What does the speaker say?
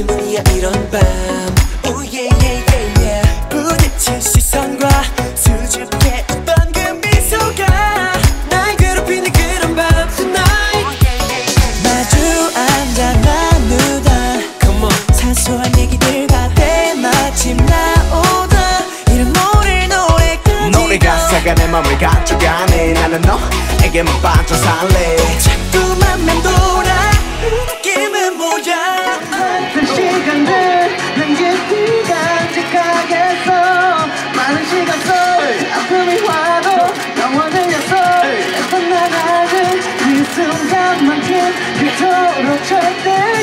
때문이야 이런 밤. Oh yeah yeah yeah yeah. 부딪힌 시선과 수줍게 웃던 그 미소가 날 괴롭히는 그런 밤. Tonight. Oh, 마주 앉아 나누다. Come on. 사소한 얘기들 다 때마침 나오다. 이런 노래 노래까지 노래 가사가 내 맘을 가져가네. 나는 너에게만 빠져 살래. 순간만큼 그토록 절대